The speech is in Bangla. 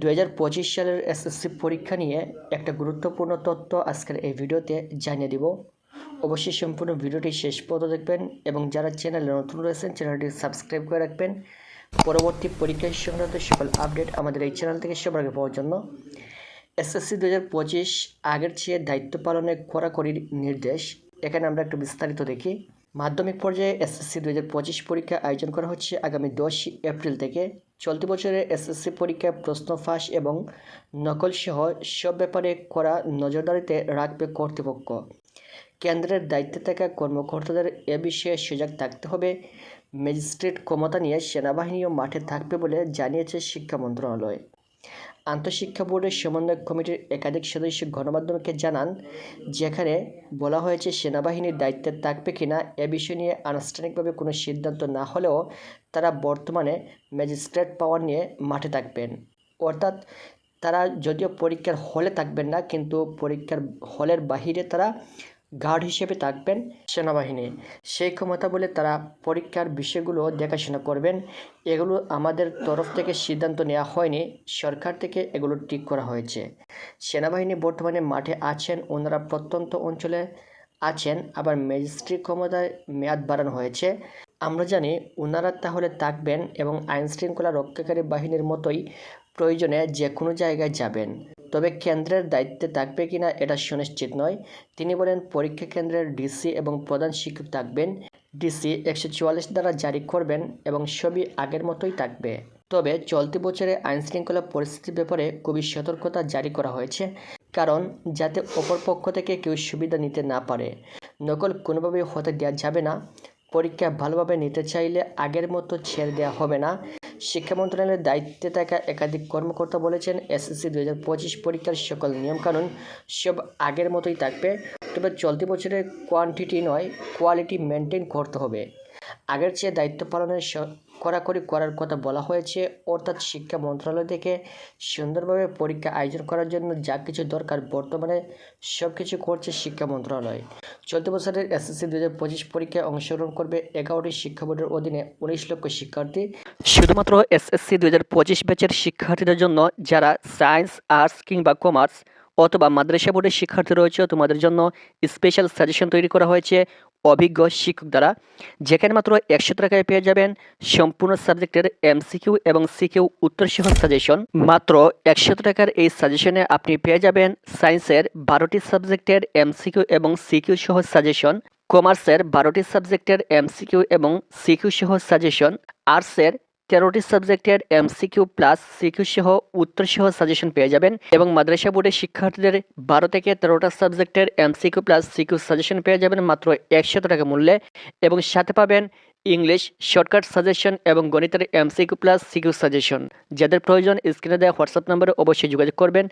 দু হাজার পঁচিশ সালের এসএসসি পরীক্ষা নিয়ে একটা গুরুত্বপূর্ণ তথ্য আজকের এই ভিডিওতে জানিয়ে দিব। অবশ্যই সম্পূর্ণ ভিডিওটি শেষ পর্যন্ত দেখবেন এবং যারা চ্যানেলে নতুন রয়েছেন, চ্যানেলটি সাবস্ক্রাইব করে রাখবেন। পরবর্তী পরীক্ষা সংক্রান্ত সকল আপডেট আমাদের এই চ্যানেল থেকে সবার আগে পাওয়ার জন্য। এসএসসি দু হাজার পঁচিশ আগের চেয়ে দায়িত্ব পালনে কড়াকড়ির নির্দেশ। এখানে আমরা একটু বিস্তারিত দেখি। মাধ্যমিক পর্যায়ে এসএসসি দু হাজার পঁচিশ পরীক্ষা আয়োজন করা হচ্ছে আগামী দশ এপ্রিল থেকে। চলতি বছরের এসএসসি পরীক্ষায় প্রশ্ন ফাঁস এবং নকল সহ সব ব্যাপারে করা নজরদারিতে রাখবে কর্তৃপক্ষ। কেন্দ্রের দায়িত্বে থাকা কর্মকর্তাদের এ বিষয়ে সজাগ থাকতে হবে। ম্যাজিস্ট্রেট ক্ষমতা নিয়ে সেনাবাহিনীও মাঠে থাকবে বলে জানিয়েছে শিক্ষা মন্ত্রণালয়। আন্তঃশিক্ষা বোর্ডের সমন্বয় কমিটির একাধিক সদস্য গণমাধ্যমকে জানান, যেখানে বলা হয়েছে সেনাবাহিনীর দায়িত্বে থাকবে কিনা এ বিষয় নিয়ে আনুষ্ঠানিকভাবে কোনো সিদ্ধান্ত না হলেও তারা বর্তমানে ম্যাজিস্ট্রেট পাওয়ার নিয়ে মাঠে থাকবেন। অর্থাৎ তারা যদিও পরীক্ষার হলে থাকবেন না, কিন্তু পরীক্ষার হলের বাহিরে তারা গার্ড হিসেবে থাকবেন সেনাবাহিনী। সেই ক্ষমতা বলে তারা পরীক্ষার বিষয়গুলো দেখাশোনা করবেন। এগুলো আমাদের তরফ থেকে সিদ্ধান্ত নেওয়া হয়নি। সরকার থেকে এগুলো ঠিক করা হয়েছে। সেনাবাহিনী বর্তমানে মাঠে আছেন, ওনারা প্রত্যন্ত অঞ্চলে আছেন, আবার ম্যাজিস্ট্রেট ক্ষমতায় মেয়াদ বাড়ানো হয়েছে। আমরা জানি ওনারা তাহলে থাকবেন এবং আইন শৃঙ্খলা রক্ষাকারী বাহিনীর মতোই প্রয়োজনে যে কোনো জায়গায় যাবেন। তবে কেন্দ্রের দায়িত্বে থাকবে কিনা এটা সুনিশ্চিত নয়। তিনি বলেন, পরীক্ষা কেন্দ্রের ডিসি এবং প্রধান শিক্ষক থাকবেন। ডিসি একশো চুয়াল্লিশ দ্বারা জারি করবেন এবং সবই আগের মতোই থাকবে। তবে চলতি বছরে আইনশৃঙ্খলা পরিস্থিতির ব্যাপারে খুবই সতর্কতা জারি করা হয়েছে, কারণ যাতে অপর পক্ষ থেকে কেউ সুবিধা নিতে না পারে। নকল কোনোভাবেই হতে দেওয়া যাবে না। পরীক্ষা ভালোভাবে নিতে চাইলে আগের মতো ছেড়ে দেওয়া হবে না। শিক্ষা মন্ত্রণালয়ের দায়িত্বে থাকা একাধিক কর্মকর্তা বলেছেন এসএসসি দু হাজার পঁচিশ পরীক্ষার সকল নিয়মকানুন সব আগের মতোই থাকবে। তবে চলতি বছরের কোয়ান্টিটি নয় কোয়ালিটি মেনটেন করতে হবে। আগের চেয়ে দায়িত্ব পালনের কড়াকড়ি করার কথা বলা হয়েছে। অর্থাৎ শিক্ষা মন্ত্রণালয় থেকে সুন্দরভাবে পরীক্ষা আয়োজন করার জন্য যা কিছু দরকার বর্তমানে সব কিছু করছে শিক্ষা মন্ত্রণালয়। চলতি বছরের এসএসসি দু হাজার পঁচিশ পরীক্ষায় অংশগ্রহণ করবে এগারোটি শিক্ষা বোর্ডের অধীনে উনিশ লক্ষ শিক্ষার্থী। শুধুমাত্র এসএসসি দু হাজার পঁচিশ ব্যাচের শিক্ষার্থীদের জন্য যারা সায়েন্স, আর্টস কিংবা কমার্স অথবা মাদ্রাসা বোর্ডের শিক্ষার্থী রয়েছে, তোমাদের জন্য স্পেশাল সাজেশন তৈরি করা হয়েছে। অভিজ্ঞ শিক্ষক দ্বারা যেখানে মাত্র একশো টাকায় পেয়ে যাবেন সম্পূর্ণ সাবজেক্টের এমসিকিউ এবং সিকিউ উত্তরসহ সাজেশন। মাত্র একশো টাকার এই সাজেশনে আপনি পেয়ে যাবেন সায়েন্সের বারোটি সাবজেক্টের এমসিকিউ এবং সিকিউ সহ সাজেশন, কমার্সের বারোটি সাবজেক্টের এমসিকিউ এবং সিকিউ সহ সাজেশন, আর্টসের তেরোটি সাবজেক্টের এমসিকিউ প্লাস সিকিউ সহ উত্তর সহ সাজেশন পেয়ে যাবেন এবং মাদ্রাসা বোর্ডের শিক্ষার্থীদের বারো থেকে তেরোটা সাবজেক্টের M CQ plus CQ suggestion পেয়ে যাবেন মাত্র একশত টাকা মূল্যে এবং সাথে পাবেন ইংলিশ শর্টকাট সাজেশন এবং গণিতের এমসিকিউ প্লাস সিকিউ সাজেশন যাদের প্রয়োজন স্ক্রিনে দেওয়া হোয়াটসঅ্যাপ নম্বরে অবশ্যই যোগাযোগ করবেন।